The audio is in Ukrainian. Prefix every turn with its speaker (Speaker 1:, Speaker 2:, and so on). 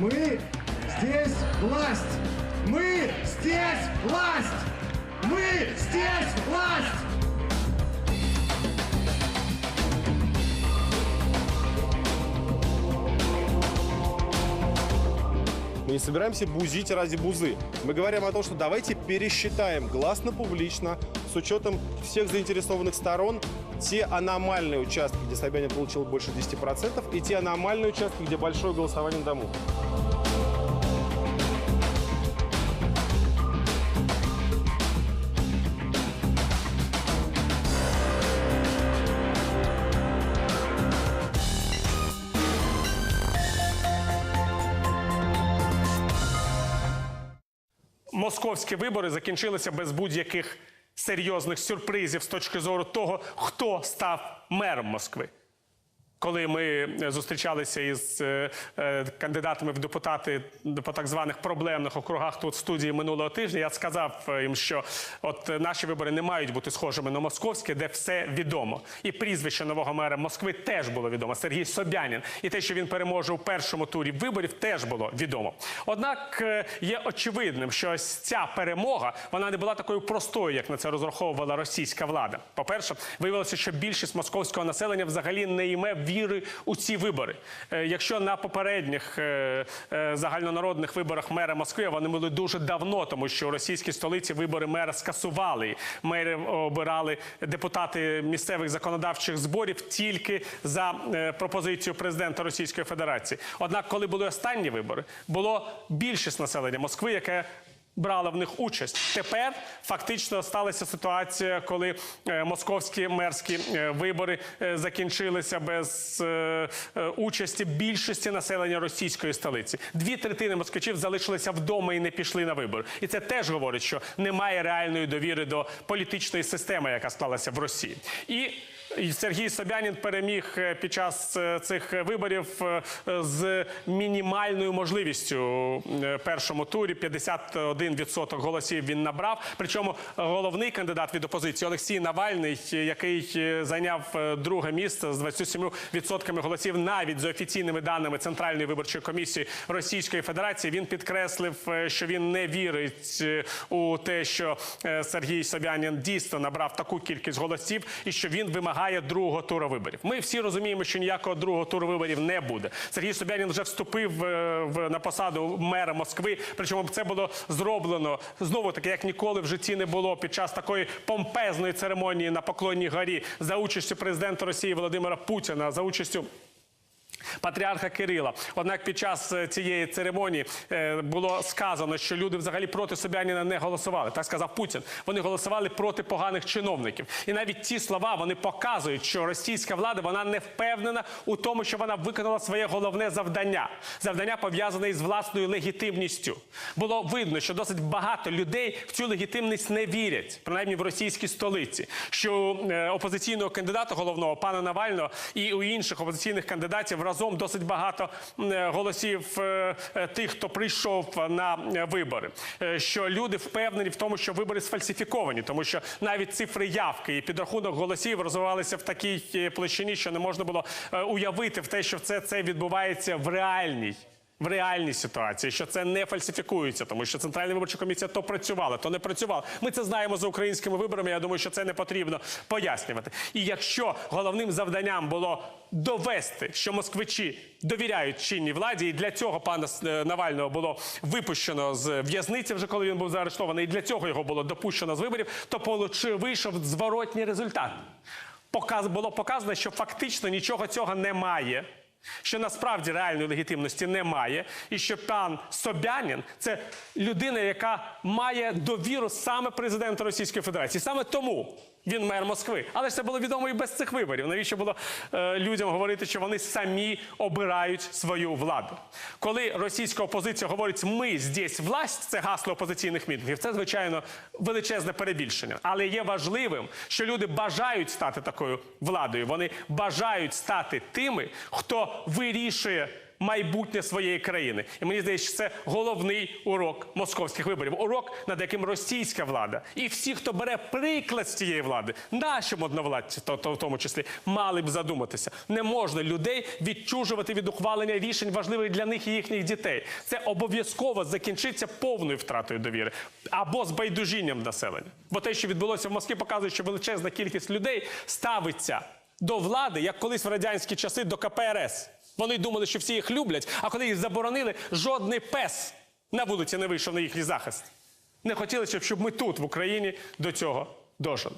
Speaker 1: Мы здесь власть! Мы здесь власть!
Speaker 2: Мы здесь власть! Мы не собираемся бузить ради бузы. Мы говорим о том, что давайте пересчитаем гласно-публично, с учетом всех заинтересованных сторон, те аномальные участки, где Собянин получил больше 10%, и те аномальные участки, где большое голосование на дому.
Speaker 3: Московські вибори закінчилися без будь-яких серйозних сюрпризів з точки зору того, хто став мером Москви. Коли ми е, зустрічалися із е, е, кандидатами в депутати по так званих проблемних округах тут в студії минулого тижня, я сказав їм, що от наші вибори не мають бути схожими на московські, де все відомо. І прізвище нового мера Москви теж було відомо. Сергій Собянін. І те, що він переможе у першому турі виборів, теж було відомо. Однак є очевидним, що ось ця перемога вона не була такою простою, як на це розраховувала російська влада. По-перше, виявилося, що більшість московського населення взагалі не йме віри у ці вибори. Е, Якщо на попередніх е, е, загальнонародних виборах мера Москви вони були дуже давно, тому що у російській столиці вибори мера скасували. Мери обирали депутати місцевих законодавчих зборів тільки за пропозицією президента Російської Федерації. Однак, коли були останні вибори, було більшість населення Москви, яке брала в них участь. Тепер фактично сталася ситуація, коли е, московські мерські е, вибори е, закінчилися без участі більшості населення російської столиці. Дві третини москвичів залишилися вдома і не пішли на вибори. І це теж говорить, що немає реальної довіри до політичної системи, яка склалася в Росії. І Сергій Собянін переміг е, під час е, цих виборів е, з мінімальною можливістю першому турі. 51% голосів він набрав. Причому головний кандидат від опозиції Олексій Навальний, який зайняв друге місце з 27% голосів, навіть з офіційними даними Центральної виборчої комісії Російської Федерації, він підкреслив, що він не вірить у те, що Сергій Собянін дійсно набрав таку кількість голосів, і що він вимагає другого туру виборів. Ми всі розуміємо, що ніякого другого туру виборів не буде. Сергій Собянін вже вступив е, в на посаду мера Москви. Причому це було зроблено знову таки, як ніколи в житті не було під час такої помпезної церемонії на Поклонній горі за участю президента Росії Володимира Путіна, за участю. Патріарха Кирила. Однак під час е, цієї церемонії е, було сказано, що люди взагалі проти Собяніна не голосували. Так сказав Путін. Вони голосували проти поганих чиновників. І навіть ці слова вони показують, що російська влада вона не впевнена у тому, що вона виконала своє головне завдання. Завдання пов'язане із власною легітимністю. Було видно, що досить багато людей в цю легітимність не вірять, принаймні в російській столиці. Що е, опозиційного кандидата головного пана Навального і у інших опозиційних кандидатів разом досить багато е, голосів е, е, тих, хто прийшов на вибори. Що люди впевнені в тому, що вибори сфальсифіковані, тому що навіть цифри явки і підрахунок голосів розвивалися в такій площині, що не можна було уявити в те, що це, це відбувається в реальній. В реальній ситуації, що це не фальсифікується, тому що центральна виборча комісія то працювала, то не працювала. Ми це знаємо за українськими виборами. Я думаю, що це не потрібно пояснювати. І якщо головним завданням було довести, що москвичі довіряють чинній владі, і для цього пана е, Навального було випущено з в'язниці, вже коли він був заарештований, і для цього його було допущено з виборів, то вийшов зворотній результат. Показ було показано, що фактично нічого цього немає. Що насправді реальної легітимності немає, і що пан Собянін це людина, яка має довіру саме президента Російської Федерації. Саме тому він мер Москви. Але ж це було відомо і без цих виборів. Навіщо було е, людям говорити, що вони самі обирають свою владу? Коли російська опозиція говорить Ми здесь власть, це гасло опозиційних мітингів, це звичайно величезне перебільшення. Але є важливим, що люди бажають стати такою владою. Вони бажають стати тими, хто вирішує майбутнє своєї країни. І мені здається, що це головний урок московських виборів. Урок, над яким російська влада і всі, хто бере приклад з цієї влади, наші модновладці, то, то в тому числі, мали б задуматися. Не можна людей відчужувати від ухвалення рішень важливих для них і їхніх дітей. Це обов'язково закінчиться повною втратою довіри або з байдужінням населення. Бо те, що відбулося в Москві, показує, що величезна кількість людей ставиться до влади, як колись в радянські часи до КПРС. Вони думали, що всі їх люблять, а коли їх заборонили, жодний пес на вулиці не вийшов на їхній захист. Не хотіли, щоб ми тут, в Україні, до цього дожили.